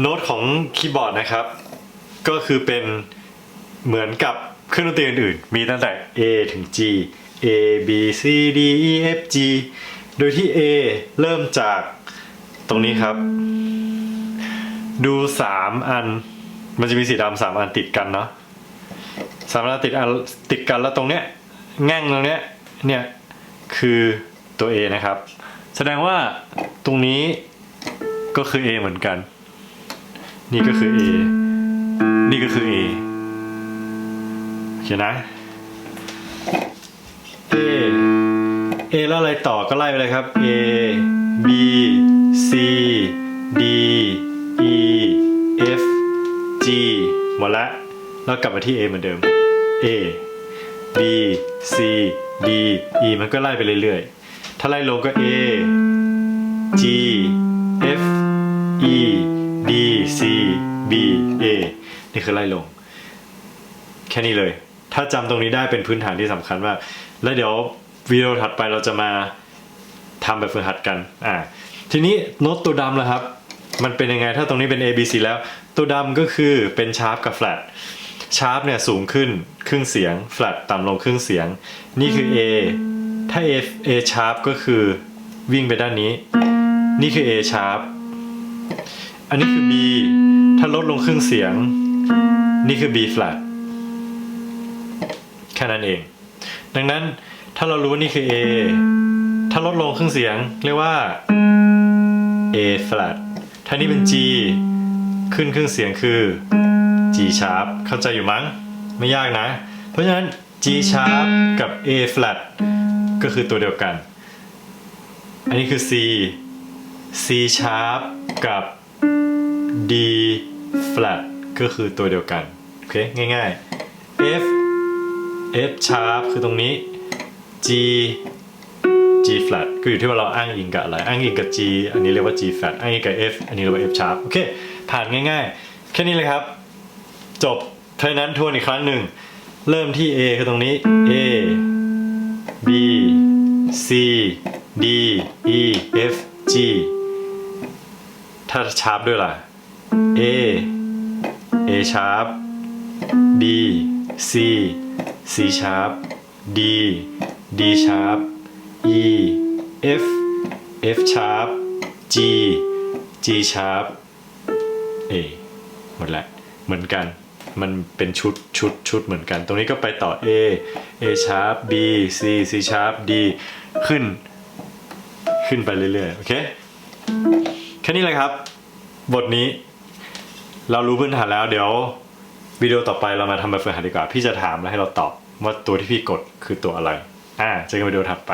โน้ตของคีย์บอร์ดนะครับ ก็คือเป็นเหมือนกับเครื่องดนตรีอื่นๆ มีตั้งแต่ A ถึง G A B C D E F G โดยที่ A เริ่มจากตรงนี้ครับ ดู 3 อัน มันจะมีสีดำสามอันติดกันเนาะสามอันติดอันติดกันแล้วตรงเนี้ยแง่งตรงเนี้ยเนี่ยคือตัว A นะครับ แสดงว่าตรงนี้ก็คือ A เหมือนกัน นี่ก็คือ A นี่ก็คือ A โอเคนะ A A แล้วอะไรต่อก็ไล่ไปเลยครับ A B C D E F G หมดละแล้วกลับมาที่ A เหมือนเดิม A B C D E มันก็ไล่ไปเรื่อยๆ ถ้าไล่ลงก็ A G F E D C B A นี่คือไล่ลง แค่นี้เลย ถ้าจำตรงนี้ได้เป็นพื้นฐานที่สำคัญมาก แล้วเดี๋ยววิดีโอถัดไปเราจะมาทำแบบฝึกหัดกัน อ่า ทีนี้โน้ตตัวดำล่ะครับ มันเป็นยังไง ถ้าตรงนี้เป็น A B C แล้ว ตัวดำก็คือเป็นชาร์ปกับแฟลตชาร์ปเนี่ยสูงขึ้นครึ่งเสียง แฟลตต่ำลงครึ่งเสียง นี่คือ A ถ้า A A sharp ก็คือวิ่งไปด้านนี้ นี่คือ A sharp อันนี้คือ B ถ้าลดลงครึ่งเสียง นี่คือ B flat แค่นั้นเอง ดังนั้นถ้าเรารู้ว่านี่คือ A ถ้าลดลงครึ่งเสียง เรียกว่า A flat ถ้านี่เป็น G ขึ้นครึ่งเสียงคือ G sharp เข้าใจอยู่มั้ง ไม่ยากนะ เพราะฉะนั้น G sharp กับ A flat ก็คือตัวเดียวกัน อันนี้คือ C C sharp กับ D flat ก็คือตัวเดียวกัน โอเค ง่ายๆ F F sharp คือตรงนี้ G G flat ก็อยู่ที่ว่าเราอ้างอิงกับอะไร อ้างอิงกับ G อันนี้เรียกว่า G flat อ้างอิงกับ F อันนี้เรียกว่า F sharp โอเค ผ่านง่ายๆ แค่นี้เลยครับ จบเพราะนั้นทวนอีกครั้งหนึ่ง เริ่มที่ A คือตรงนี้ A B C D E F G ถ้าชาร์ปด้วยล่ะ A A sharp B C C sharp D D sharp E F F sharp G G sharp A หมดแล้วเหมือนกันมันเป็นชุดชุดชุดเหมือนกัน ตรงนี้ก็ไปต่อ A A sharp B C C sharp D ขึ้น ขึ้นไปเรื่อยๆ โอเค แค่นี้เลยครับ บทนี้ เรารู้พื้นฐานแล้วเดี๋ยววิดีโอต่อไปเรามาทำแบบฝึกหัดดีกว่า พี่จะถามแล้วให้เราตอบว่าตัวที่พี่กดคือตัวอะไร อ่าเจอกันวิดีโอถัดไป